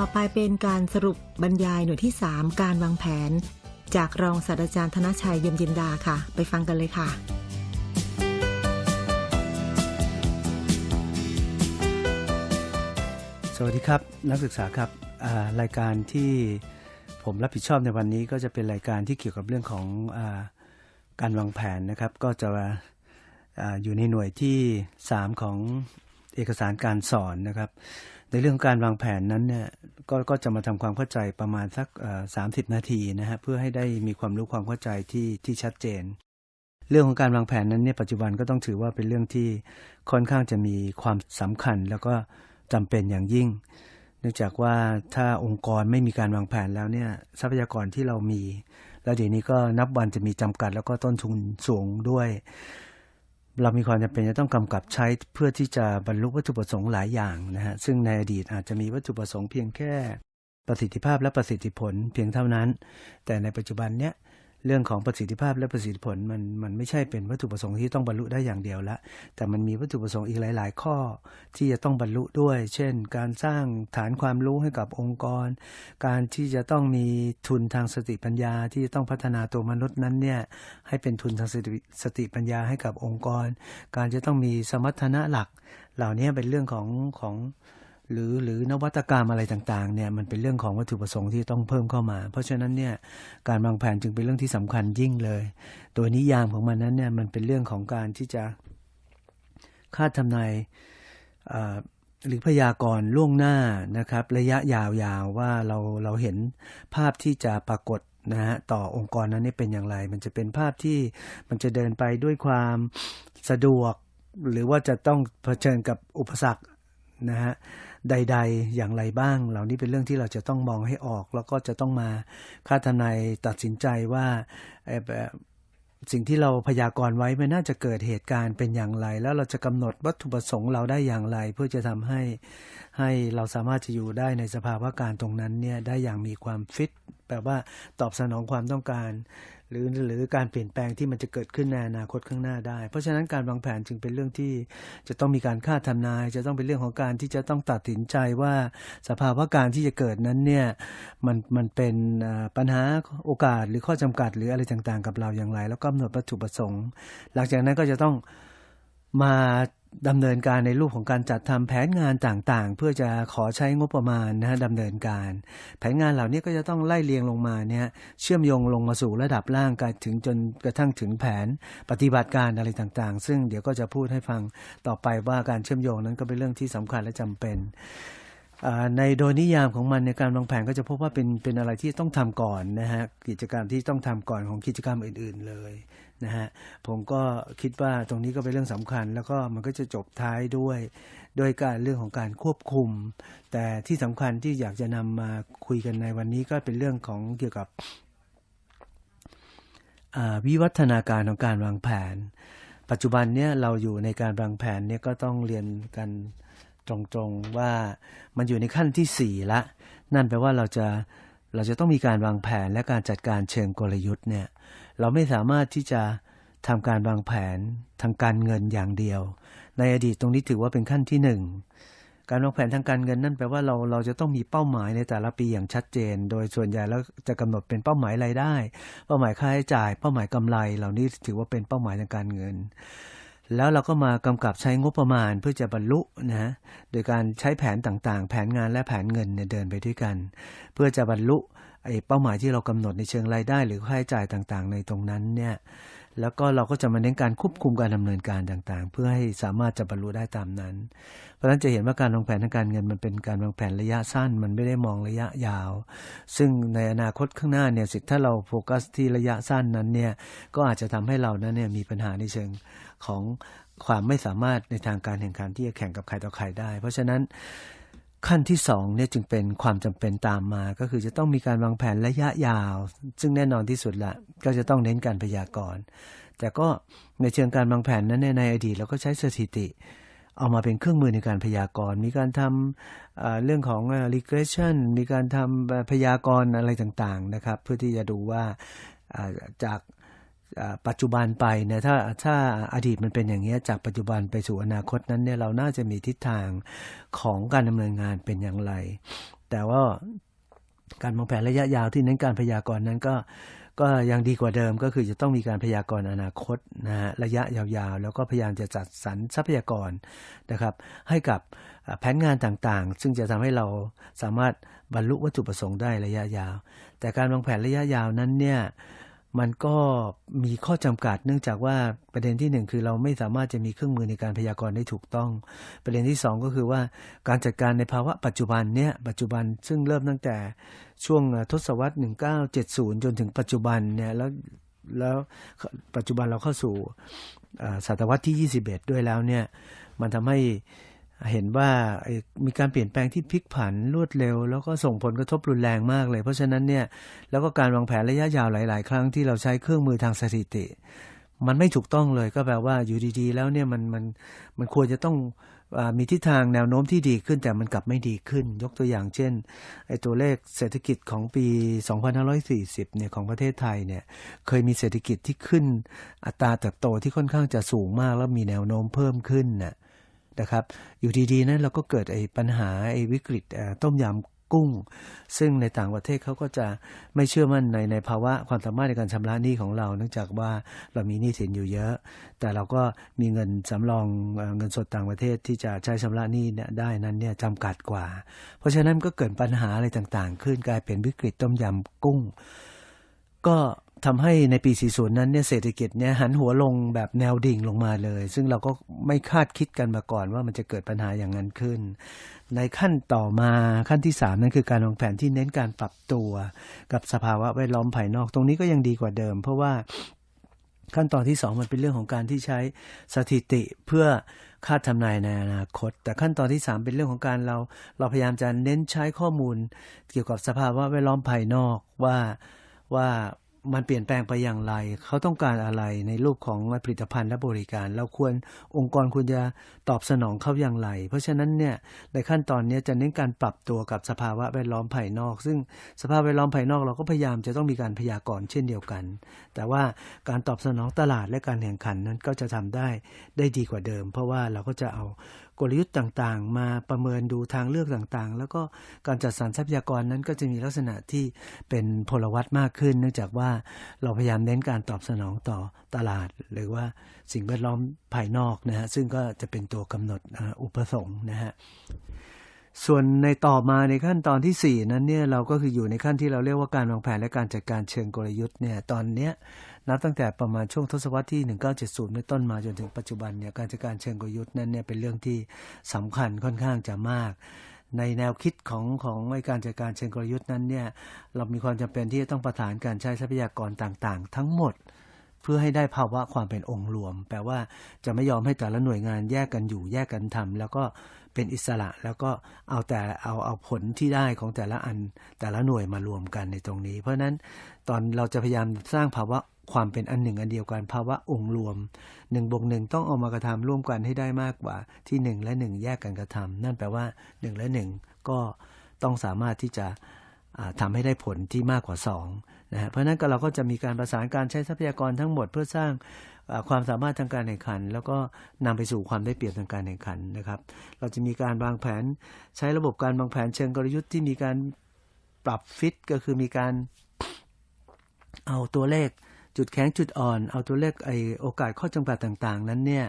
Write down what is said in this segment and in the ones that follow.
ต่อไปเป็นการสรุปบรรยายหน่วยที่ 3 การวางแผน จากรองศาสตราจารย์ธนชัยเยมยินดาค่ะ ไปฟังกันเลยค่ะสวัสดีครับนักศึกษาครับรายการที่ผมรับผิดชอบในวันนี้ก็จะเป็นรายการที่เกี่ยวกับเรื่องของอการวางแผนนะครับ ก็จะออยู่ในหน่วยที่ 3 ของเอกสารการสอนนะครับ ในเรื่องการวางแผนนั้นเนี่ยกก็จะมาทำความเข้าใจประมาณสักสามสิบนาทีนะฮะเพื่อให้ได้มีความรู้ความเข้าใจที่ที่ชัดเจน เรื่องของการวางแผนนั้นเนี่ยปัจจุบันก็ต้องถือว่าเป็นเรื่องที่ค่อนข้างจะมีความสำคัญ แล้วก็จำเป็นอย่างยิ่ง เนื่องจากว่าถ้าองค์กรไม่มีการวางแผนแล้วเนี่ยทรัพยากรที่เรามี แล้วเดี๋ยวนี้ก็นับวันจะมีจำกัด แล้วก็ต้นทุนสูงด้วย เรามีความจำเป็นจะต้องกำกับใช้เพื่อที่จะบรรลุวัตถุประสงค์หลายอย่างนะฮะซึ่งในอดีตอาจจะมีวัตถุประสงค์เพียงแค่ประสิทธิภาพและประสิทธิผลเพียงเท่านั้น แต่ในปัจจุบันเนี้ย เรื่องของประสิทธิภาพและประสิทธิผลมันมันไม่ใช่เป็นวัตถุประสงค์ที่ต้องบรรลุได้อย่างเดียวละแต่มันมีวัตถุประสงค์อีกหลาย ๆ ข้อที่จะต้องบรรลุด้วย เช่น การสร้างฐานความรู้ให้กับองค์กร การที่จะต้องมีทุนทางสติปัญญาที่จะต้องพัฒนาตัวมนุษย์นั้นเนี่ยให้เป็นทุนทางสติสติปัญญาให้กับองค์กร การจะต้องมีสมรรถนะหลัก เหล่านี้เป็นเรื่องของของ หรือหรือนวัตกรรมอะไรต่างๆเนี่ยมันเป็นเรื่องของวัตถุประสงค์ที่ต้องเพิ่มเข้ามา เพราะฉะนั้นเนี่ยการวางแผนจึงเป็นเรื่องที่สำคัญยิ่งเลยโดยนิยามของมันนั้นเนี่ยมันเป็นเรื่องของการที่จะคาดทำนายหรือพยากรณ์ล่วงหน้านะครับ ระยะยาวๆว่าเราเราเห็นภาพที่จะปรากฏนะฮะต่อองค์กรนั้นนี่เป็นอย่างไร มันจะเป็นภาพที่มันจะเดินไปด้วยความสะดวก หรือว่าจะต้องเผชิญกับอุปสรรคนะฮะ ใด ๆ อย่างไรบ้าง เหล่านี้เป็นเรื่องที่เราจะต้องมองให้ออก แล้วก็จะต้องมาคาดทนายตัดสินใจว่าสิ่งที่เราพยากรณ์ไว้มันน่าจะเกิดเหตุการณ์เป็นอย่างไร แล้วเราจะกำหนดวัตถุประสงค์เราได้อย่างไร เพื่อจะทำให้ให้เราสามารถจะอยู่ได้ในสภาวะการตรงนั้นเนี่ยได้อย่างมีความฟิตแปลว่าตอบสนองความต้องการหรือหรือการเปลี่ยนแปลงที่มันจะเกิดขึ้นในอนาคตข้างหน้าได้ เพราะฉะนั้นการวางแผนจึงเป็นเรื่องที่จะต้องมีการคาดทำนาย จะต้องเป็นเรื่องของการที่จะต้องตัดสินใจว่าสภาวะการที่จะเกิดนั้นเนี่ยมันมันเป็นปัญหาโอกาสหรือข้อจำกัดหรืออะไรต่างๆ กับเราอย่างไร แล้วก็กำหนดวัตถุประสงค์ หลังจากนั้นก็จะต้องมา ดำเนินการในรูปของการจัดทำแผนงานต่างๆ เพื่อจะขอใช้งบประมาณนะฮะดำเนินการ แผนงานเหล่านี้ก็จะต้องไล่เรียงลงมาเนี่ยเชื่อมโยงลงมาสู่ระดับล่างกันถึงจนกระทั่งถึงแผนปฏิบัติการอะไรต่างๆ ซึ่งเดี๋ยวก็จะพูดให้ฟังต่อไปว่าการเชื่อมโยงนั้นก็เป็นเรื่องที่สำคัญและจำเป็นในโดยนิยามของมันในการวางแผนก็จะพบว่าเป็นเป็นอะไรที่ต้องทำก่อนนะฮะกิจกรรมที่ต้องทำก่อนของกิจกรรมอื่น ๆเลย นะฮะผมก็คิดว่าตรงนี้ก็เป็นเรื่องสำคัญ แล้วก็มันก็จะจบท้ายด้วยด้วยการเรื่องของการควบคุม แต่ที่สำคัญที่อยากจะนำมาคุยกันในวันนี้ก็เป็นเรื่องของเกี่ยวกับวิวัฒนาการของการวางแผน ปัจจุบันเนี่ยเราอยู่ในการวางแผนเนี่ยก็ต้องเรียนกันตรงๆว่ามันอยู่ในขั้นที่ 4 ละ นั่นแปลว่าเราจะเราจะต้องมีการวางแผนและการจัดการเชิงกลยุทธ์เนี่ย เราไม่สามารถที่จะทำการวางแผนทางการเงินอย่างเดียว ในอดีตตรงนี้ถือว่าเป็นขั้นที่หนึ่งการวางแผนทางการเงินนั่นแปลว่าเราเราจะต้องมีเป้าหมายในแต่ละปีอย่างชัดเจน โดยส่วนใหญ่แล้วจะกำหนดเป็นเป้าหมายรายได้ เป้าหมายค่าใช้จ่าย เป้าหมายกำไร เหล่านี้ถือว่าเป็นเป้าหมายทางการเงิน แล้วเราก็มากำกับใช้งบประมาณเพื่อจะบรรลุนะโดยการใช้แผนต่างๆ แผนงานและแผนเงินเนี่ยเดินไปด้วยกัน เพื่อจะบรรลุ ไอ้เป้าหมายที่เรากำหนดในเชิงรายได้ หรือค่าใช้จ่ายต่างๆ ในตรงนั้นเนี่ยแล้วก็เราก็จะมาเน้นการควบคุมการดำเนินการต่างๆ เพื่อให้สามารถจะบรรลุได้ตามนั้น เพราะฉะนั้นจะเห็นว่าการวางแผนทางการเงินมันเป็นการวางแผนระยะสั้น มันไม่ได้มองระยะยาว ซึ่งในอนาคตข้างหน้าเนี่ยสิถ้าเราโฟกัสที่ระยะสั้นนั้นเนี่ยก็อาจจะทำให้เรานั้นเนี่ยมีปัญหาในเชิงของความไม่สามารถในทางการแข่งขันที่จะแข่งกับใครต่อใครได้ เพราะฉะนั้น ขั้นที่สองเนี่ยจึงเป็นความจำเป็นตามมา ก็คือจะต้องมีการวางแผนระยะยาว ซึ่งแน่นอนที่สุดละก็จะต้องเน้นการพยากรณ์ แต่ก็ในเชิงการวางแผนนั้นในอดีตเราก็ใช้สถิติ เอามาเป็นเครื่องมือในการพยากรณ์ มีการทำเรื่องของ regression มีการทำพยากรณ์อะไรต่างๆนะครับ เพื่อที่จะดูว่าจาก ปัจจุบันไปเนี่ยถ้าถ้าอดีตมันเป็นอย่างนี้จากปัจจุบันไปสู่อนาคตนั้นเนี่ยเราน่าจะมีทิศทางของการดำเนินงานเป็นอย่างไร แต่ว่าการวางแผนระยะยาวที่เน้นการพยากรณ์นั้นก็ก็ยังดีกว่าเดิมก็คือจะต้องมีการพยากรณ์อนาคตนะฮะระยะยาวๆ แล้วก็พยายามจะจัดสรรทรัพยากรนะครับ ให้กับแผนงานต่างๆ ซึ่งจะทำให้เราสามารถบรรลุวัตถุประสงค์ได้ระยะยาว แต่การวางแผนระยะยาวนั้นเนี่ย มันก็มีข้อจำกัด เนื่องจากว่าประเด็นที่หนึ่งคือเราไม่สามารถจะมีเครื่องมือในการพยากรณ์ได้ถูกต้อง ประเด็นที่สองก็คือว่าการจัดการในภาวะปัจจุบันเนี่ยปัจจุบันซึ่งเริ่มตั้งแต่ช่วงทศวรรษ 1970 จนถึงปัจจุบันเนี่ยแล้วแล้วปัจจุบันเราเข้าสู่ศตวรรษที่ 21 ด้วยแล้วเนี่ยมันทำให้ เห็นว่ามีการเปลี่ยนแปลงที่พลิกผันรวดเร็ว แล้วก็ส่งผลกระทบรุนแรงมากเลย เพราะฉะนั้นเนี่ยแล้วก็การวางแผนระยะยาวหลาย ๆ ครั้งที่เราใช้เครื่องมือทางสถิติ มันไม่ถูกต้องเลยก็แปลว่าอยู่ดีๆ แล้วเนี่ยมันมันมันควรจะต้องมีทิศทางแนวโน้มที่ดีขึ้นแต่มันกลับไม่ดีขึ้น ยกตัวอย่างเช่นไอ้ตัวเลขเศรษฐกิจของปี 2540 เนี่ยของประเทศไทยเนี่ยเคยมีเศรษฐกิจที่ขึ้นอัตราเติบโตที่ค่อนข้างจะสูงมากแล้วมีแนวโน้มเพิ่มขึ้นน่ะ นะครับ อยู่ดีๆนั้นเราก็เกิดไอ้ปัญหาไอ้วิกฤตต้มยำกุ้ง ซึ่งในต่างประเทศเขาก็จะไม่เชื่อมั่นในในภาวะความสามารถในการชำระหนี้ของเรา เนื่องจากว่าเรามีหนี้สินอยู่เยอะ แต่เราก็มีเงินสำรองเงินสดต่างประเทศที่จะใช้ชำระหนี้เนี่ยได้นั้นเนี่ยจำกัดกว่า เพราะฉะนั้นก็เกิดปัญหาอะไรต่างๆ ขึ้นกลายเป็นวิกฤตต้มยำกุ้ง ก็ ทำให้ในปี 40 นั้นเนี่ยเศรษฐกิจเนี่ยหันหัวลงแบบแนวดิ่งลงมาเลย ซึ่งเราก็ไม่คาดคิดกันมาก่อนว่ามันจะเกิดปัญหาอย่างนั้นขึ้น ในขั้นต่อมาขั้นที่ 3 นั่นคือการวางแผนที่เน้นการปรับตัวกับสภาวะแวดล้อมภายนอกตรงนี้ก็ยังดีกว่าเดิม เพราะว่าขั้นตอนที่ 2 มันเป็นเรื่องของการที่ใช้สถิติเพื่อคาดทำนายในอนาคต แต่ขั้นตอนที่ 3 เป็นเรื่องของการเราเราพยายามจะเน้นใช้ข้อมูล เกี่ยวกับสภาวะแวดล้อมภายนอกว่าว่า มันเปลี่ยนแปลงไปอย่างไร เขาต้องการอะไรในรูปของผลิตภัณฑ์และบริการ เราควรองค์กรควรจะตอบสนองเขาอย่างไร เพราะฉะนั้นเนี่ยในขั้นตอนนี้จะเน้นการปรับตัวกับสภาวะแวดล้อมภายนอก ซึ่งสภาพแวดล้อมภายนอกเราก็พยายามจะต้องมีการพยากรณ์เช่นเดียวกัน แต่ว่าการตอบสนองตลาดและการแข่งขันนั้นก็จะทำได้ได้ดีกว่าเดิม เพราะว่าเราก็จะเอา กลยุทธ์ต่างๆ มาประเมินดูทางเลือกต่างๆ แล้วก็การจัดสรรทรัพยากรนั้นก็จะมีลักษณะที่เป็นพลวัตมากขึ้น เนื่องจากว่าเราพยายามเน้นการตอบสนองต่อตลาด หรือว่าสิ่งแวดล้อมภายนอกนะฮะซึ่งก็จะเป็นตัวกำหนดอุปสงค์นะฮะ ส่วนในต่อมาในขั้นตอนที่ 4 นั้นเนี่ยเราก็คืออยู่ในขั้นที่เราเรียกว่าการวางแผนและการจัดการเชิงกลยุทธ์เนี่ยตอนเนี้ยนับตั้งแต่ประมาณช่วงทศวรรษที่ 1970เป็นต้นมาจนถึงปัจจุบันเนี่ยการจัดการเชิงกลยุทธ์นั้นเนี่ยเป็นเรื่องที่สำคัญค่อนข้างจะมาก ในแนวคิดของของไอการจัดการเชิงกลยุทธ์นั้นเนี่ยเรามีความจำเป็นที่จะต้องประสานการใช้ทรัพยากรต่างๆ ทั้งหมดเพื่อให้ได้ภาวะความเป็นองค์รวม แปลว่าจะไม่ยอมให้แต่ละหน่วยงานแยกกันอยู่แยกกันทำแล้วก็ เป็นอิสระแล้วก็เอาแต่เอาเอาผลที่ได้ของแต่ละอันแต่ละหน่วยมารวมกันในตรงนี้ เพราะฉะนั้นตอนเราจะพยายามสร้างภาวะความเป็นอันหนึ่งอันเดียวกันภาวะองค์รวมหนึ่งบวกหนึ่งต้องเอามากระทำร่วมกันให้ได้มากกว่าที่หนึ่งและหนึ่งแยกกันกระทำนั่นแปลว่าหนึ่งและหนึ่งก็ต้องสามารถที่จะอ่าทำให้ได้ผลที่มากกว่า2นะฮะเพราะฉะนั้นก็เราก็จะมีการประสานการใช้ทรัพยากรทั้งหมดเพื่อสร้าง ความสามารถทางการแข่งขัน แล้วก็นำไปสู่ความได้เปรียบทางการแข่งขันนะครับ เราจะมีการวางแผนใช้ระบบการวางแผนเชิงกลยุทธ์ที่มีการปรับฟิตก็คือมีการเอาตัวเลขจุดแข็งจุดอ่อน เอาตัวเลขไอโอกาสข้อจำกัดต่าง ๆ นั้นเนี่ย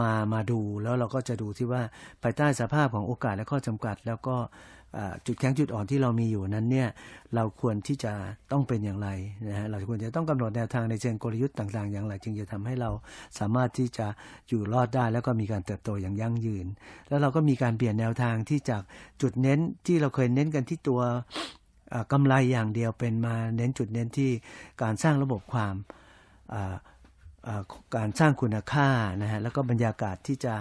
มามาดูแล้วเราก็จะดูที่ว่าภายใต้สภาพของโอกาสและข้อจำกัด แล้วก็ จุดแข็งจุดอ่อนที่เรามีอยู่นั้นเนี่ยเราควรที่จะต้องเป็นอย่างไรนะฮะเราควรจะต้องกำหนดแนวทางในเชิงกลยุทธ์ต่าง ๆ อย่างไร จึงจะทำให้เราสามารถที่จะอยู่รอดได้ แล้วก็มีการเติบโตอย่างยั่งยืน แล้วเราก็มีการเปลี่ยนแนวทางที่จากจุดเน้นที่เราเคยเน้นกันที่ตัวอ่ากำไรอย่างเดียวเป็นมาเน้นจุดเน้นที่การสร้างระบบความการสร้างคุณค่านะฮะแล้วก็บรรยากาศที่จะ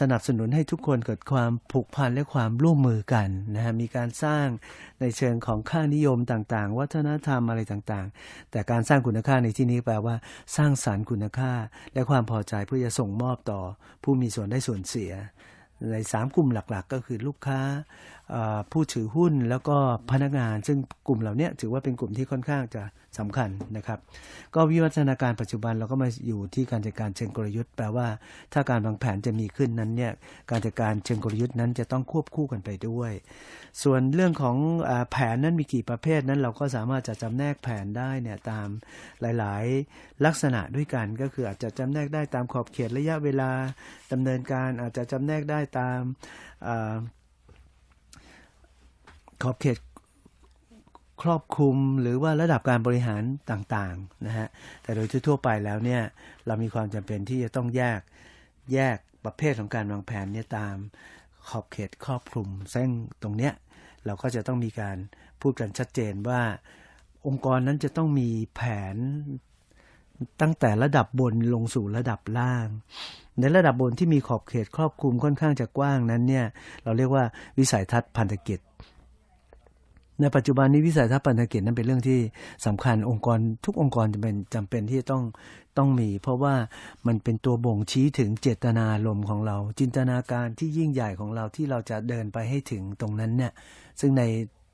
สนับสนุนให้ทุกคนเกิดความผูกพันและความร่วมมือกันนะฮะมีการสร้างในเชิงของค่านิยมต่างๆ วัฒนธรรมอะไรต่างๆ แต่การสร้างคุณค่าในที่นี้แปลว่า สร้างสารรค์คุณค่า และความพอใจเพื่อจะส่งมอบต่อ ผู้มีส่วนได้ส่วนเสีย ในสามกลุ่มหลักๆ ก็คือลูกค้า ผู้ถือหุ้นแล้วก็พนักงาน ซึ่งกลุ่มเหล่านี้ถือว่าเป็นกลุ่มที่ค่อนข้างจะสำคัญนะครับ ก็วิวัฒนาการปัจจุบันเราก็มาอยู่ที่การจัดการเชิงกลยุทธ์ แปลว่า ถ้าการวางแผนจะมีขึ้นนั้นเนี่ยการจัดการเชิงกลยุทธ์นั้นจะต้องควบคู่กันไปด้วย ส่วนเรื่องของอแผนนั้นมีกี่ประเภทนั้น เราก็สามารถจะจำแนกแผนได้เนี่ยตามหลาย ๆ ลักษณะด้วยกันก็คืออาจจะจำแนกได้ตามขอบเขตระยะเวลาดำเนินการอาจจะจำแนกได้ตามอา ขอบเขตครอบคลุมหรือว่าระดับการบริหารต่างๆนะฮะแต่โดยทั่วๆไปแล้วเนี่ยเรามีความจำเป็นที่จะต้องแยกแยกประเภทของการวางแผนเนี่ยตามขอบเขตครอบคลุมซึ่งตรงเนี้ยเราก็จะต้องมีการพูดกันชัดเจนว่า องค์กรนั้นจะต้องมีแผนตั้งแต่ระดับบนลงสู่ระดับล่าง ในระดับบนที่มีขอบเขตครอบคลุมค่อนข้างจะกว้างนั้นเนี่ยเราเรียกว่าวิสัยทัศน์พันธกิจ ในปัจจุบันนี้วิสัยทัศน์ปันธกิจนั้นเป็นเรื่องที่สำคัญองค์กรทุกองค์กรจำเป็นจำเป็นที่จะต้องต้องมี เพราะว่ามันเป็นตัวบ่งชี้ถึงเจตนาลมของเรา จินตนาการที่ยิ่งใหญ่ของเราที่เราจะเดินไปให้ถึงตรงนั้นเนี่ยซึ่งใน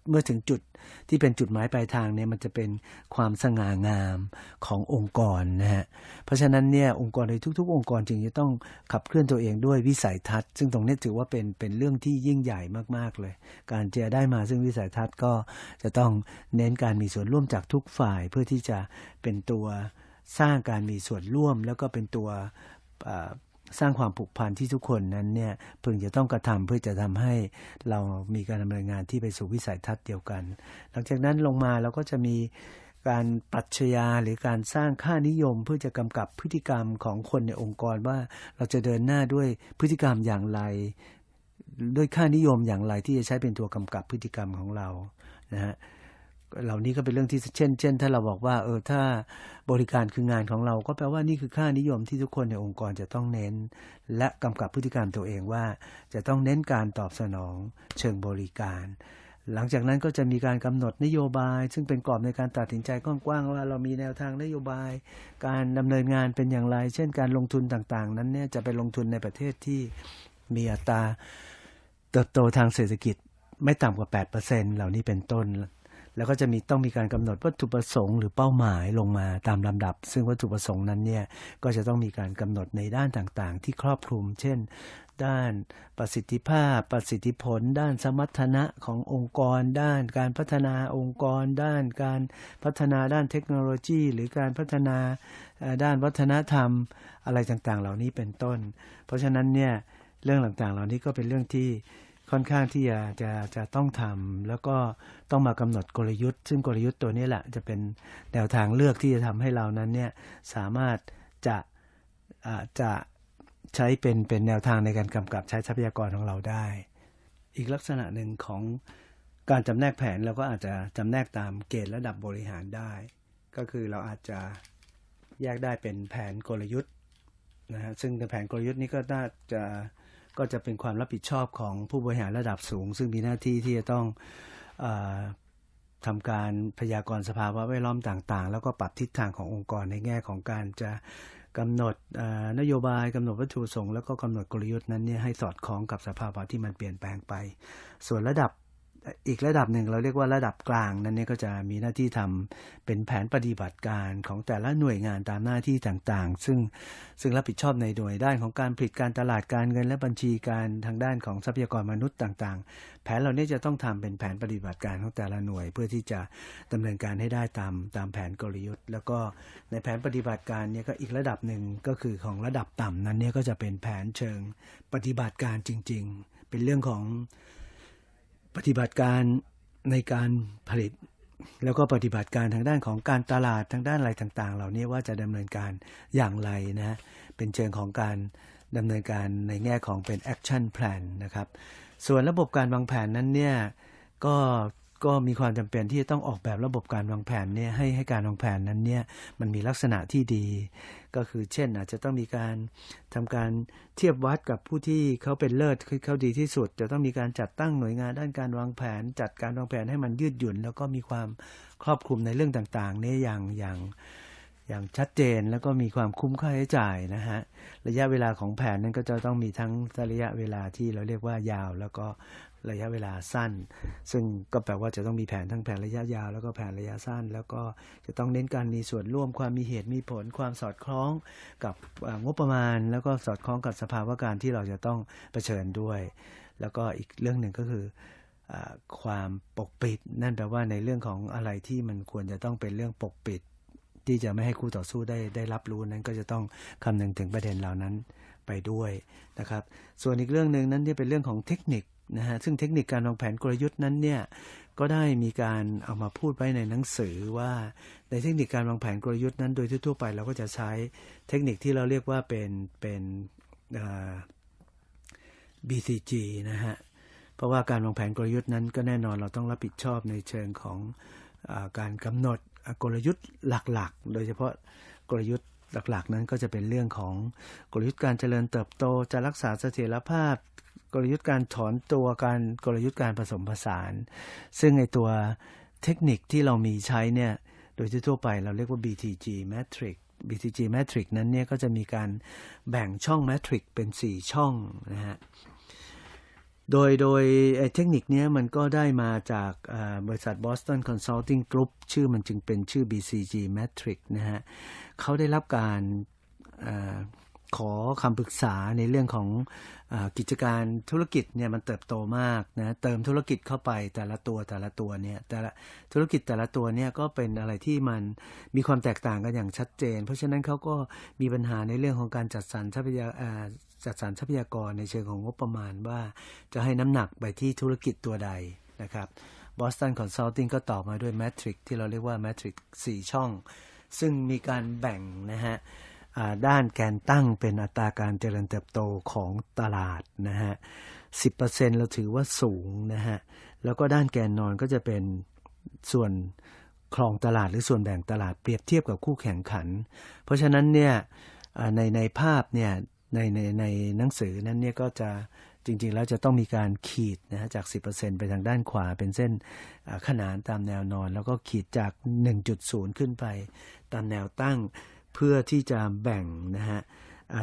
เมื่อถึงจุดที่เป็นจุดหมายปลายทางเนี่ยมันจะเป็นความสง่างามขององค์กรนะฮะเพราะฉะนั้นเนี่ยองค์กรในทุก ๆ องค์กรจึงจะต้องขับเคลื่อนตัวเองด้วยวิสัยทัศน์ ซึ่งตรงนี้ถือว่าเป็นเป็นเรื่องที่ยิ่งใหญ่มากๆเลย การจะได้มาซึ่งวิสัยทัศน์ก็จะต้องเน้นการมีส่วนร่วมจากทุกฝ่ายเพื่อที่จะเป็นตัวสร้างการมีส่วนร่วมแล้วก็เป็นตัว สร้างความผูกพันที่ทุกคนนั้นเนี่ยพึงจะต้องกระทำเพื่อจะทำให้เรามีการดำเนินงานที่ไปสู่วิสัยทัศน์เดียวกัน หลังจากนั้นลงมาเราก็จะมีการปรัชญาหรือการสร้างค่านิยม เพื่อจะกำกับพฤติกรรมของคนในองค์กรว่าเราจะเดินหน้าด้วยพฤติกรรมอย่างไร ด้วยค่านิยมอย่างไรที่จะใช้เป็นตัวกำกับพฤติกรรมของเรานะฮะ เหล่านี้ก็เป็นเรื่องที่เช่น เช่น ถ้าเราบอกว่า เออ ถ้าบริการคืองานของเรา ก็แปลว่านี่คือค่านิยมที่ทุกคนในองค์กรจะต้องเน้น และกำกับพฤติกรรมตัวเองว่า จะต้องเน้นการตอบสนองเชิงบริการ หลังจากนั้นก็จะมีการกำหนดนโยบาย ซึ่งเป็นกรอบในการตัดสินใจกว้างๆว่า เรามีแนวทางนโยบาย การดำเนินงานเป็นอย่างไร เช่น การลงทุนต่างๆ นั้นเนี่ยจะไปลงทุนในประเทศที่มีอัตราเติบโตทางเศรษฐกิจไม่ต่ำกว่า 8%เหล่านี้เป็นต้น แล้วก็จะมีต้องมีการกำหนดวัตถุประสงค์หรือเป้าหมายลงมาตามลำดับ ซึ่งวัตถุประสงค์นั้นเนี่ยก็จะต้องมีการกำหนดในด้านต่างๆ ที่ครอบคลุม เช่น ด้านประสิทธิภาพ ประสิทธิผล ด้านสมรรถนะขององค์กร ด้านการพัฒนาองค์กร ด้านการพัฒนาด้านเทคโนโลยี หรือการพัฒนาด้านวัฒนธรรมอะไรต่างๆ เหล่านี้เป็นต้น เพราะฉะนั้นเนี่ยเรื่องต่างๆ เหล่านี้ก็เป็นเรื่องที่ ค่อนข้างที่จะจะจะต้องทำแล้วก็ต้องมากำหนดกลยุทธ์ ซึ่งกลยุทธ์ตัวนี้แหละจะเป็นแนวทางเลือกที่จะทำให้เรานั้นเนี่ยสามารถจะจะใช้เป็นเป็นแนวทางในการกำกับใช้ทรัพยากรของเราได้ อีกลักษณะหนึ่งของการจำแนกแผนเราก็อาจจะจำแนกตามเกณฑ์ระดับบริหารได้ ก็คือเราอาจจะแยกได้เป็นแผนกลยุทธ์นะฮะซึ่งในแผนกลยุทธ์นี้ก็น่าจะ ก็จะเป็นความรับผิดชอบของผู้บริหารระดับสูง ซึ่งมีหน้าที่ที่จะต้องอทำการพยากรณ์สภาวะแวดล้อมต่างๆ แล้วก็ปรับทิศทางขององค์กรในแง่ของการจะกำหนดนโยบายกำหนดวัตถุประสงค์แล้วก็กำหนดกลยุทธ์นั้นเนี่ยให้สอดคล้องกับสภาวะที่มันเปลี่ยนแปลงไป ส่วนระดับ อีกระดับหนึ่งเราเรียกว่าระดับกลางนั้นเนี่ยก็จะมีหน้าที่ทำเป็นแผนปฏิบัติการของแต่ละหน่วยงานตามหน้าที่ต่างๆ ซึ่งซึ่งรับผิดชอบในหน่วยด้านของการผลิตการตลาดการเงินและบัญชีการทางด้านของทรัพยากรมนุษย์ต่างๆ แผนเหล่านี้จะต้องทำเป็นแผนปฏิบัติการของแต่ละหน่วย เพื่อที่จะดำเนินการให้ได้ตามตามแผนกลยุทธ์ แล้วก็ในแผนปฏิบัติการเนี่ยก็อีกระดับหนึ่งก็คือของระดับต่ำนั้นเนี่ยก็จะเป็นแผนเชิงปฏิบัติการจริง ๆ เป็นเรื่องของ ปฏิบัติการในการผลิต แล้วก็ปฏิบัติการทางด้านของการตลาดทางด้านอะไรต่าง ๆ เหล่านี้ว่าจะดำเนินการอย่างไรนะเป็นเชิงของการดำเนินการในแง่ของเป็นแอคชั่นแพลนนะครับส่วนระบบการวางแผนนั้นเนี่ยก็ ก็มีความจำเป็นที่จะต้องออกแบบระบบการวางแผนเนี่ยให้ให้การวางแผนนั้นเนี่ยมันมีลักษณะที่ดี ก็คือเช่นอาจจะต้องมีการทำการเทียบวัดกับผู้ที่เขาเป็นเลิศคือเขาดีที่สุด จะต้องมีการจัดตั้งหน่วยงานด้านการวางแผน จัดการวางแผนให้มันยืดหยุ่น แล้วก็มีความครอบคลุมในเรื่องต่างๆเนี่ยอย่างอย่าง อย่างชัดเจนแล้วก็มีความคุ้มค่าใช้จ่ายนะฮะระยะเวลาของแผนนั้นก็จะต้องมีทั้งระยะเวลาที่เราเรียกว่ายาว แล้วก็ระยะเวลาสั้น ซึ่งก็แปลว่าจะต้องมีแผนทั้งแผนระยะยาว แล้วก็แผนระยะสั้น แล้วก็จะต้องเน้นการมีส่วนร่วมความมีเหตุมีผล ความสอดคล้องกับงบประมาณ แล้วก็สอดคล้องกับสภาวะการที่เราจะต้องเผชิญด้วย แล้วก็อีกเรื่องหนึ่งก็คืออความปกปิด นั่นแปลว่าในเรื่องของอะไรที่มันควรจะต้องเป็นเรื่องปกปิด ที่จะไม่ให้คู่ต่อสู้ได้ได้รับรู้นั้นก็จะต้องคำนึงถึงประเด็นเหล่านั้นไปด้วยนะครับ ส่วนอีกเรื่องหนึ่งนั้นที่เป็นเรื่องของเทคนิคนะฮะซึ่งเทคนิคการวางแผนกลยุทธ์นั้นเนี่ยก็ได้มีการเอามาพูดไว้ในหนังสือว่าในเทคนิคการวางแผนกลยุทธ์นั้นโดยทั่วไปเราก็จะใช้เทคนิคที่เราเรียกว่าเป็นเป็น BCG นะฮะเพราะว่าการวางแผนกลยุทธ์นั้นก็แน่นอนเราต้องรับผิดชอบในเชิงของอการกำหนด กลยุทธ์หลักๆ โดยเฉพาะกลยุทธ์หลักๆ นั้นก็จะเป็นเรื่องของกลยุทธ์การเจริญเติบโตจะรักษาเสถียรภาพ กลยุทธ์การถอนตัวการกลยุทธ์การผสมผสาน ซึ่งในตัวเทคนิคที่เรามีใช้เนี่ยโดยทั่วไปเราเรียกว่า BTG Matrix BTG Matrix นั้นเนี่ยก็จะมีการแบ่งช่อง Matrix เป็น 4 ช่องนะฮะ โดยโดยเทคนิคนี้มันก็ได้มาจากบริษัท Boston Consulting Group ชื่อมันจึงเป็นชื่อ BCG Matrix นะฮะเขาได้รับการอขอคำปรึกษาในเรื่องของอกิจการธุรกิจเนี่ยมันเติบโตมากนะเติมธุรกิจเข้าไปแต่ละตัวแต่ละตัวเนี่ยแต่ละธุรกิจแต่ละตัวเนี่ยก็เป็นอะไรที่มันมีความแตกต่างกันอย่างชัดเจน เพราะฉะนั้นเขาก็มีปัญหาในเรื่องของการจัดสรรทรัพยา จัดสรรทรัพยากรในเชิงของงบประมาณว่าจะให้น้ำหนักไปที่ธุรกิจตัวใดนะครับ Boston Consulting ก็ตอบมาด้วย Matrix ที่เราเรียกว่า Matrix 4ช่อง ซึ่งมีการแบ่งนะฮะด้านแกนตั้งเป็นอัตราการเจริญเติบโตของตลาดนะฮะ10%เราถือว่าสูงนะฮะ แล้วก็ด้านแกนนอนก็จะเป็นส่วนครองตลาดหรือส่วนแบ่งตลาดเปรียบเทียบกับคู่แข่งขัน เพราะฉะนั้นเนี่ยในในภาพเนี่ย ในในในหนังสือนั้นเนี่ยก็จะจริง ๆ แล้วจะต้องมีการขีดนะฮะจาก 10%ไปทางด้านขวาเป็นเส้นขนานตามแนวนอน แล้วก็ขีดจาก 1.0 ขึ้นไป ตามแนวตั้งเพื่อที่จะแบ่งนะฮะ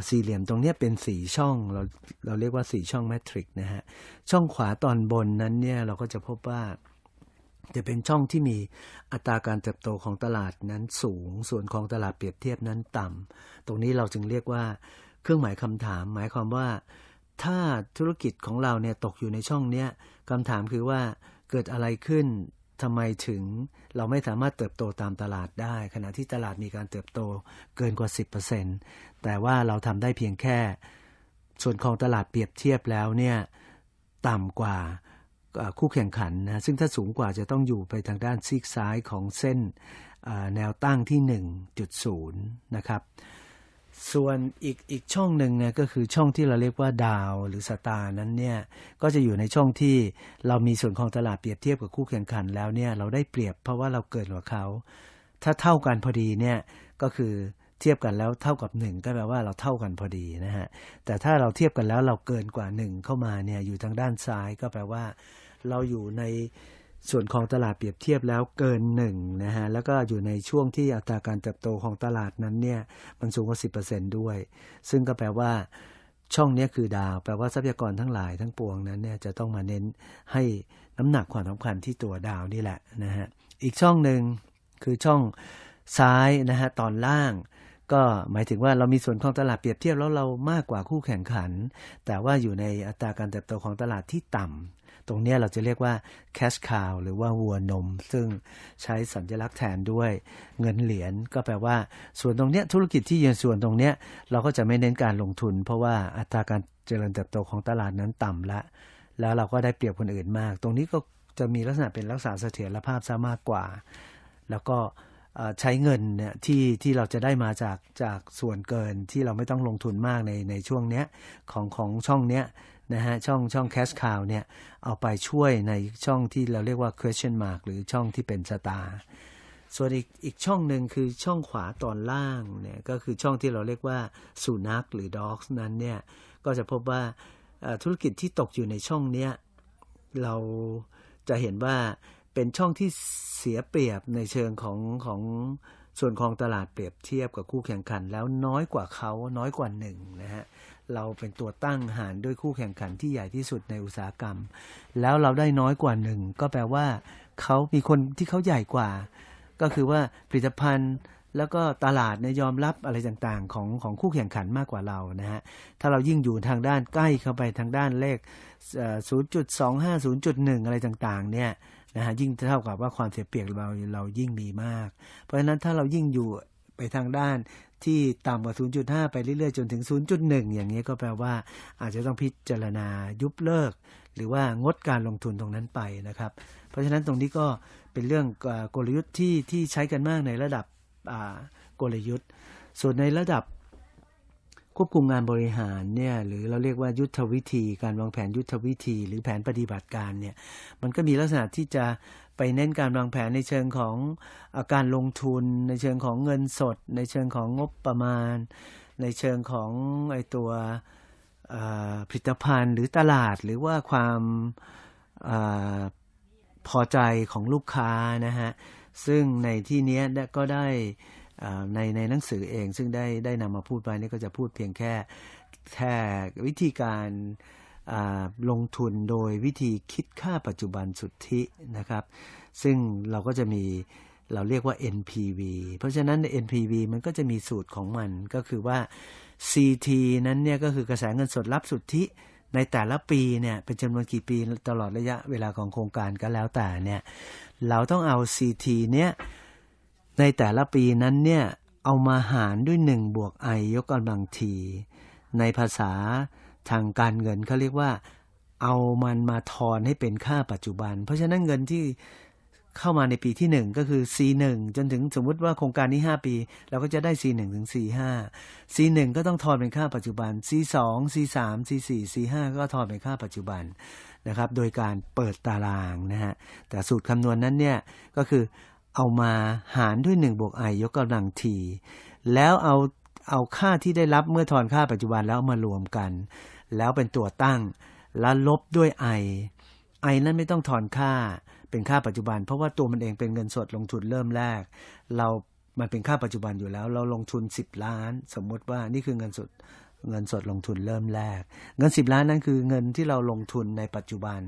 สี่เหลี่ยมตรงนี้เป็นสีช่องเราเราเรียกว่าสีช่องแมทริกนะฮะช่องขวาตอนบนนั้นเนี่ยเราก็จะพบว่าจะเป็นช่องที่มีอัตราการเติบโตของตลาดนั้นสูง ส่วนของตลาดเปรียบเทียบนั้นต่ำตรงนี้เราจึงเรียกว่า เครื่องหมายคำถาม หมายความว่า ถ้าธุรกิจของเราเนี่ยตกอยู่ในช่องเนี้ยคำถามคือว่าเกิดอะไรขึ้นทำไมถึงเราไม่สามารถเติบโตตามตลาดได้ ขณะที่ตลาดมีการเติบโตเกินกว่า 10%แต่ว่าเราทำได้เพียงแค่ ส่วนของตลาดเปรียบเทียบแล้วเนี่ยต่ำกว่าคู่แข่งขันนะซึ่งถ้าสูงกว่าจะต้องอยู่ไปทางด้านซีกซ้ายของเส้นแนวตั้งที่ 1.0 นะครับ ส่วนอีกอีกช่องหนึ่งเนี่ยก็คือช่องที่เราเรียกว่าดาวหรือสตาร์นั้นเนี่ยก็จะอยู่ในช่องที่เรามีส่วนของตลาดเปรียบเทียบกับคู่แข่งขันแล้วเนี่ยเราได้เปรียบเพราะว่าเราเกินกว่าเขา ถ้าเท่ากันพอดีเนี่ยก็คือเทียบกันแล้วเท่ากับ 1 ก็แปลว่าเราเท่ากันพอดีนะฮะแต่ถ้าเราเทียบกันแล้วเราเกินกว่า 1 เข้ามาเนี่ยอยู่ทางด้านซ้ายก็แปลว่า เราอยู่ใน ส่วนของตลาดเปรียบเทียบแล้วเกินหนึ่งนะฮะแล้วก็อยู่ในช่วงที่อัตราการเติบโตของตลาดนั้นเนี่ยมันสูงกว่า 10%ด้วย ซึ่งก็แปลว่าช่องนี้คือดาว แปลว่าทรัพยากรทั้งหลายทั้งปวงนั้นเนี่ยจะต้องมาเน้นให้น้ำหนักความสำคัญที่ตัวดาวนี่แหละนะฮะอีกช่องหนึ่งคือช่องซ้ายนะฮะตอนล่างก็หมายถึงว่าเรามีส่วนของตลาดเปรียบเทียบแล้วเรามากกว่าคู่แข่งขัน แต่ว่าอยู่ในอัตราการเติบโตของตลาดที่ต่ำ ตรงนี้เราจะเรียกว่า cash cow หรือว่าวัวนม ซึ่งใช้สัญลักษณ์แทนด้วยเงินเหรียญก็แปลว่า ส่วนตรงนี้ธุรกิจที่ยืนส่วนตรงนี้เราก็จะไม่เน้นการลงทุน เพราะว่าอัตราการเจริญเติบโตของตลาดนั้นต่ำละ แล้วเราก็ได้เปรียบคนอื่นมาก ตรงนี้ก็จะมีลักษณะเป็นรักษาเสถียรภาพซะมากกว่า แล้วก็ใช้เงินเนี่ยที่ที่เราจะได้มาจากจากส่วนเกินที่เราไม่ต้องลงทุนมากในในช่วงเนี้ยของของช่องเนี้ย นะฮะช่องช่อง cash cow เนี่ยเอาไปช่วยในช่องที่เราเรียกว่า question mark หรือช่องที่เป็นสตาร์ส่วนอีกอีกช่องหนึ่งคือช่องขวาตอนล่างเนี่ยก็คือช่องที่เราเรียกว่าสุนัขหรือ dogs นั้นเนี่ยก็จะพบว่าธุรกิจที่ตกอยู่ในช่องเนี้ยเราจะเห็นว่าเป็นช่องที่เสียเปรียบในเชิงของของส่วนของตลาดเปรียบเทียบกับคู่แข่งขัน แล้วน้อยกว่าเขาน้อยกว่าหนึ่งนะฮะ เราเป็นตัวตั้งหารด้วยคู่แข่งขันที่ใหญ่ที่สุดในอุตสาหกรรม แล้วเราได้น้อยกว่าหนึ่งก็แปลว่าเขามีคนที่เขาใหญ่กว่า ก็คือว่าผลิตภัณฑ์แล้วก็ตลาดเนี่ยยอมรับอะไรต่างๆ ของของคู่แข่งขันมากกว่าเรานะฮะ ถ้าเรายิ่งอยู่ทางด้านใกล้เข้าไปทางด้านเลข 0.25 0.1 อะไรต่างๆ เนี่ยนะฮะยิ่งเท่ากับว่าความเสียเปรียบเราเรายิ่งมีมาก เพราะฉะนั้นถ้าเรายิ่งอยู่ ไปทางด้านที่ต่ำกว่า 0.5 ไปเรื่อยๆ จนถึง 0.1 อย่างนี้ก็แปลว่า อาจจะต้องพิจารณายุบเลิก หรือว่างดการลงทุนตรงนั้นไปนะครับ เพราะฉะนั้นตรงนี้ก็เป็นเรื่องอกลยุทธ์ที่ที่ใช้กันมากในระดับกลยุทธ์ ส่วนในระดับควบคุมงานบริหารเนี่ยหรือเราเรียกว่ายุทธวิธี การวางแผนยุทธวิธี หรือแผนปฏิบัติการเนี่ยมันก็มีลักษณะที่จะ ไปเน้นการวางแผนในเชิงของอาการลงทุน ในเชิงของเงินสด ในเชิงของงบประมาณ ในเชิงของไอตัวผลิตภัณฑ์หรือตลาดหรือว่าความอพอใจของลูกค้านะฮะซึ่งในที่นี้ก็ได้ในในหนังสือเองซึ่งได้ได้นำมาพูดไปนี่ก็จะพูดเพียงแค่แค่วิธีการ ลงทุนโดยวิธีคิดค่าปัจจุบันสุทธินะครับ ซึ่งเราก็จะมีเราเรียกว่า NPV เพราะฉะนั้นใน NPV มันก็จะมีสูตรของมันก็คือว่า CT นั้นเนี่ยก็คือกระแสเงินสดรับสุทธิในแต่ละปีเนี่ยเป็นจำนวนกี่ปีตลอดระยะเวลาของโครงการก็แล้วแต่เนี่ยเราต้องเอา CT เนี่ยในแต่ละปีนั้นเนี่ยเอามาหารด้วย 1 บวก i ยกกำลังทีในภาษา ทางการเงินเขาเรียกว่า เอามันมาทอนให้เป็นค่าปัจจุบัน เพราะฉะนั้นเงินที่เข้ามาในปีที่ 1 ก็คือ C1 จนถึงสมมุติว่าโครงการนี้ 5 ปี เราก็จะได้ C1 ถึง C5 C1 ก็ต้องทอนเป็นค่าปัจจุบัน C2 C3 C4 C5 ก็ทอนเป็นค่าปัจจุบันนะครับ โดยการเปิดตารางนะฮะ แต่สูตรคำนวณนั้นเนี่ยก็คือเอามาหารด้วย1บวก i ยกกำลังทีแล้วเอาเอาค่าที่ได้รับเมื่อทอนค่าปัจจุบันแล้วมารวมกัน แล้วเป็นตัวตั้ง แล้วลบด้วย i i นั้นไม่ต้องถอนค่าเป็นค่าปัจจุบัน เพราะว่าตัวมันเองเป็นเงินสดลงทุนเริ่มแรก เรามันเป็นค่าปัจจุบันอยู่แล้ว เราลงทุน 10 ล้าน สมมุติว่านี่คือเงินสดเงินสดลงทุนเริ่มแรก เงิน 10 ล้านนั้นคือเงินที่เราลงทุนในปัจจุบัน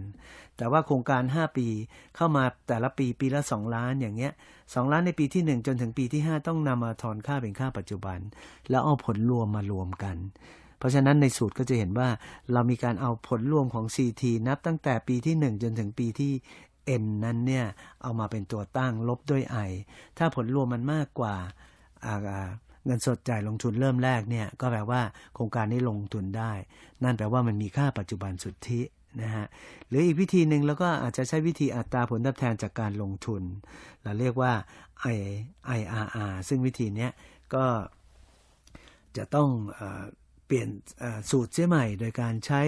แต่ว่าโครงการ 5 ปีเข้ามาแต่ละปีปีละ 2 ล้านอย่างเงี้ย2ล้านในปีที่ 1 จนถึงปีที่ 5 ต้องนำมาทอนค่าเป็นค่าปัจจุบัน แล้วเอาผลรวมมารวมกัน เพราะฉะนั้นในสูตรก็จะเห็นว่าเรามีการเอาผลรวมของ CT นับตั้งแต่ปีที่ 1 จนถึงปีที่ N นั้นเนี่ยเอามาเป็นตัวตั้งลบด้วย I ถ้าผลรวมมันมากกว่าเงินสดจ่ายลงทุนเริ่มแรกเนี่ยก็แปลว่าโครงการนี้ลงทุนได้ นั่นแปลว่ามันมีค่าปัจจุบันสุทธินะฮะหรืออีกวิธีหนึ่งแล้วก็อาจจะใช้วิธีอัตราผลตอบแทนจากการลงทุน เราเรียกว่า I IRR ซึ่งวิธีนี้ก็จะต้องอ เปลี่ยนสูตรเสียใหม่ โดยการใช้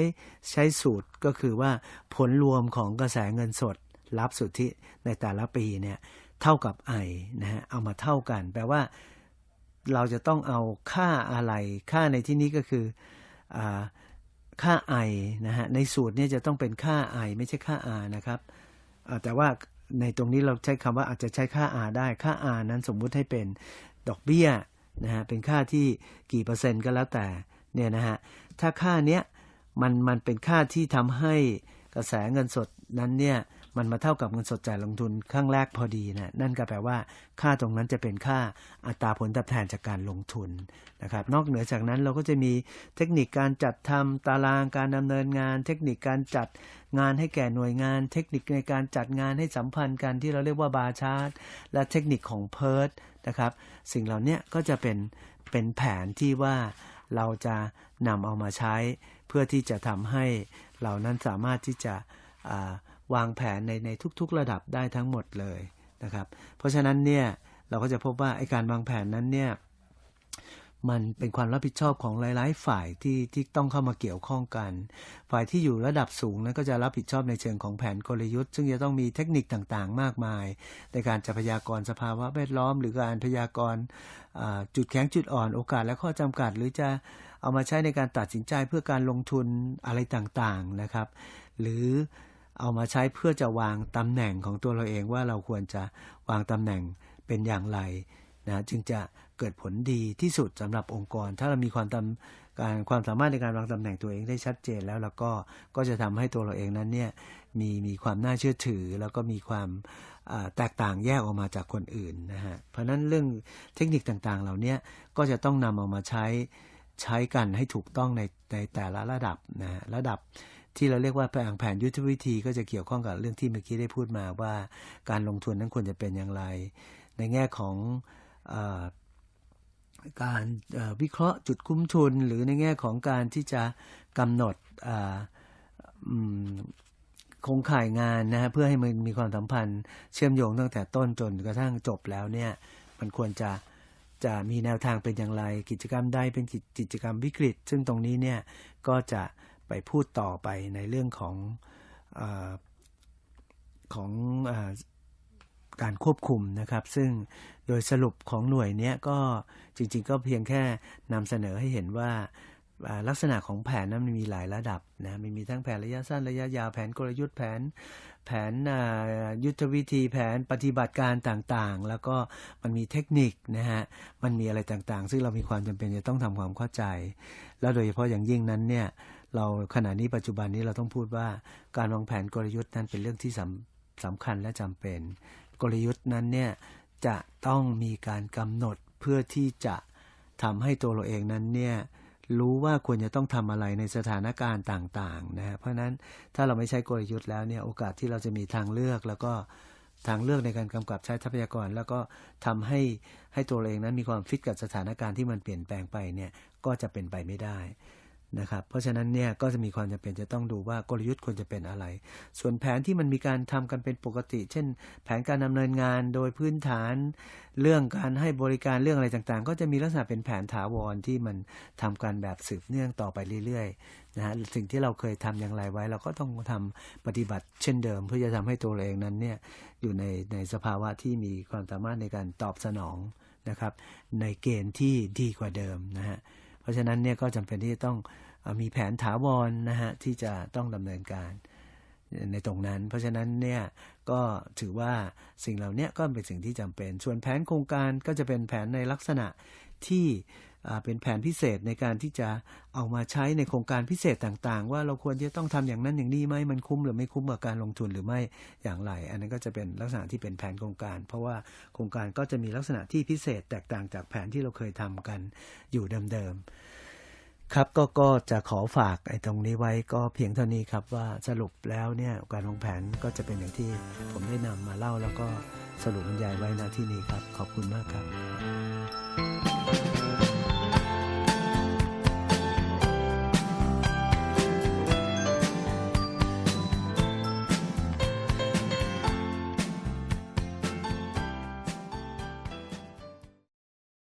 ใช้สูตรก็คือว่าผลรวมของกระแสเงินสด รับสุทธิในแต่ละปีเนี่ยเท่ากับ I นะฮะเอามาเท่ากัน แปลว่าเราจะต้องเอาค่าอะไร ค่าในที่นี้ก็คืออค่า I นะฮะในสูตรเนี่ยจะต้องเป็นค่า I ไม่ใช่ค่า R นะครับแต่ว่าในตรงนี้เราใช้คำว่าอาจจะใช้ค่า R ได้ ค่า R นั้นสมมุติให้เป็นดอกเบี้ยนะฮะ เป็นค่าที่กี่เปอร์เซ็นต์ก็แล้วแต่ เนี่ยนะฮะถ้าค่าเนี้ยมันมันเป็นค่าที่ทำให้กระแสเงินสดนั้นเนี่ยมันมาเท่ากับเงินสดจ่ายลงทุนข้างแรกพอดีนะนั่นก็แปลว่า ค่าตรงนั้นจะเป็นค่าอัตราผลตอบแทนจากการลงทุนนะครับ นอกเหนือจากนั้นเราก็จะมีเทคนิคการจัดทำตารางการดำเนินงาน เทคนิคการจัดงานให้แก่หน่วยงาน เทคนิคในการจัดงานให้สัมพันธ์กันที่เราเรียกว่าบาร์ชาร์ตและเทคนิคของเพิร์ดนะครับ สิ่งเหล่านี้ก็จะเป็นเป็นแผนที่ว่า เราจะนำเอามาใช้ เพื่อที่จะทำให้เรานั้นสามารถที่จะวางแผนในในทุกๆระดับได้ทั้งหมดเลยนะครับ เพราะฉะนั้นเนี่ยเราก็จะพบว่าไอการวางแผนนั้นเนี่ย มันเป็นความรับผิดชอบของหลาย ๆ ฝ่ายที่ที่ต้องเข้ามาเกี่ยวข้องกัน ฝ่ายที่อยู่ระดับสูงนั้นก็จะรับผิดชอบในเชิงของแผนกลยุทธ์ ซึ่งจะต้องมีเทคนิคต่าง ๆ มากมาย ในการจะพยากรณ์สภาวะแวดล้อม หรือการพยากรณ์จุดแข็งจุดอ่อนโอกาสและข้อจำกัด หรือจะเอามาใช้ในการตัดสินใจเพื่อการลงทุนอะไรต่าง ๆ นะครับ หรือเอามาใช้เพื่อจะวางตำแหน่งของตัวเราเองว่าเราควรจะวางตำแหน่งเป็นอย่างไรนะจึงจะ เกิดผลดีที่สุดสำหรับองค์กร ถ้าเรามีความตำการความสามารถในการวางตำแหน่งตัวเองได้ชัดเจนแล้วแล้วก็ก็จะทำให้ตัวเราเองนั้นเนี่ยมีมีความน่าเชื่อถือ แล้วก็มีความแตกต่างแยกออกมาจากคนอื่นนะฮะเพราะฉะนั้นเรื่องเทคนิคต่างๆ เหล่านี้ก็จะต้องนำเอามาใช้ใช้กันให้ถูกต้องในในแต่ละระดับนะฮะระดับที่เราเรียกว่าแผนแผนยุทธวิธีก็จะเกี่ยวข้องกับเรื่องที่เมื่อกี้ได้พูดมาว่า การลงทุนนั้นควรจะเป็นอย่างไร ในแง่ของอ การวิเคราะห์จุดคุ้มทุน หรือในแง่ของการที่จะกำหนดโครงข่ายงานนะฮะเพื่อให้มันมีความสัมพันธ์เชื่อมโยงตั้งแต่ต้นจนกระทั่งจบแล้วเนี่ยมันควรจะจะมีแนวทางเป็นอย่างไร กิจกรรมใดเป็นกิจกิจกรรมวิกฤต ซึ่งตรงนี้เนี่ยก็จะไปพูดต่อไปในเรื่องของอของอ การควบคุมนะครับ ซึ่งโดยสรุปของหน่วยนี้ก็จริงๆ ก็เพียงแค่นำเสนอให้เห็นว่าลักษณะของแผนนั้นมันมีหลายระดับนะมันมีทั้งแผนระยะสั้นระยะยาวแผนกลยุทธ์แผน แผนยุทธวิธีแผนปฏิบัติการต่างๆ แล้วก็มันมีเทคนิคนะฮะมันมีอะไรต่างๆ ซึ่งเรามีความจำเป็นจะต้องทำความเข้าใจ แล้วโดยเฉพาะอย่างยิ่งนั้นเนี่ยเราขณะนี้ปัจจุบันนี้เราต้องพูดว่าการวางแผนกลยุทธ์นั้นเป็นเรื่องที่สำสำคัญและจำเป็น กลยุทธ์นั้นเนี่ยจะต้องมีการกำหนดเพื่อที่จะทำให้ตัวเราเองนั้นเนี่ยรู้ว่าควรจะต้องทำอะไรในสถานการณ์ต่างๆนะเพราะฉะนั้นถ้าเราไม่ใช้กลยุทธ์แล้วเนี่ยโอกาสที่เราจะมีทางเลือกแล้วก็ทางเลือกในการกำกับใช้ทรัพยากร แล้วก็ทำให้ให้ตัวเราเองนั้นมีความฟิตกับสถานการณ์ที่มันเปลี่ยนแปลงไปเนี่ยก็จะเป็นไปไม่ได้ นะครับ เพราะฉะนั้นเนี่ยก็จะมีความจำเป็นจะต้องดูว่ากลยุทธ์ควรจะเป็นอะไร ส่วนแผนที่มันมีการทำกันเป็นปกติ เช่น แผนการดำเนินงานโดยพื้นฐาน เรื่องการให้บริการเรื่องอะไรต่างๆ ก็จะมีลักษณะเป็นแผนถาวรที่มันทำการแบบสืบเนื่องต่อไปเรื่อยๆนะฮะสิ่งที่เราเคยทำอย่างไรไว้ เราก็ต้องทำปฏิบัติเช่นเดิม เพื่อจะทำให้ตัวเองนั้นเนี่ยอยู่ในในสภาวะที่มีความสามารถในการตอบสนองนะครับในเกณฑ์ที่ดีกว่าเดิมนะฮะ เพราะฉะนั้นเนี่ยก็จำเป็นที่จะต้องมีแผนถาวรนะฮะที่จะต้องดำเนินการในตรงนั้น เพราะฉะนั้นเนี่ยก็ถือว่าสิ่งเหล่านี้ก็เป็นสิ่งที่จำเป็น ส่วนแผนโครงการก็จะเป็นแผนในลักษณะที่ เป็นแผนพิเศษในการที่จะเอามาใช้ในโครงการพิเศษต่างๆ ว่าเราควรจะต้องทำอย่างนั้นอย่างนี้ไหมมันคุ้มหรือไม่คุ้มกับการลงทุนหรือไม่อย่างไร อันนั้นก็จะเป็นลักษณะที่เป็นแผนโครงการ เพราะว่าโครงการก็จะมีลักษณะที่พิเศษแตกต่างจากแผนที่เราเคยทำกันอยู่เดิมๆครับก็ก็จะขอฝากไอ้ตรงนี้ไว้ก็เพียงเท่านี้ครับว่าสรุปแล้วเนี่ยการวางแผนก็จะเป็นอย่างที่ผมได้นำมาเล่าแล้วก็สรุปบรรยายไว้ณที่นี้ครับ ขอบคุณมากครับ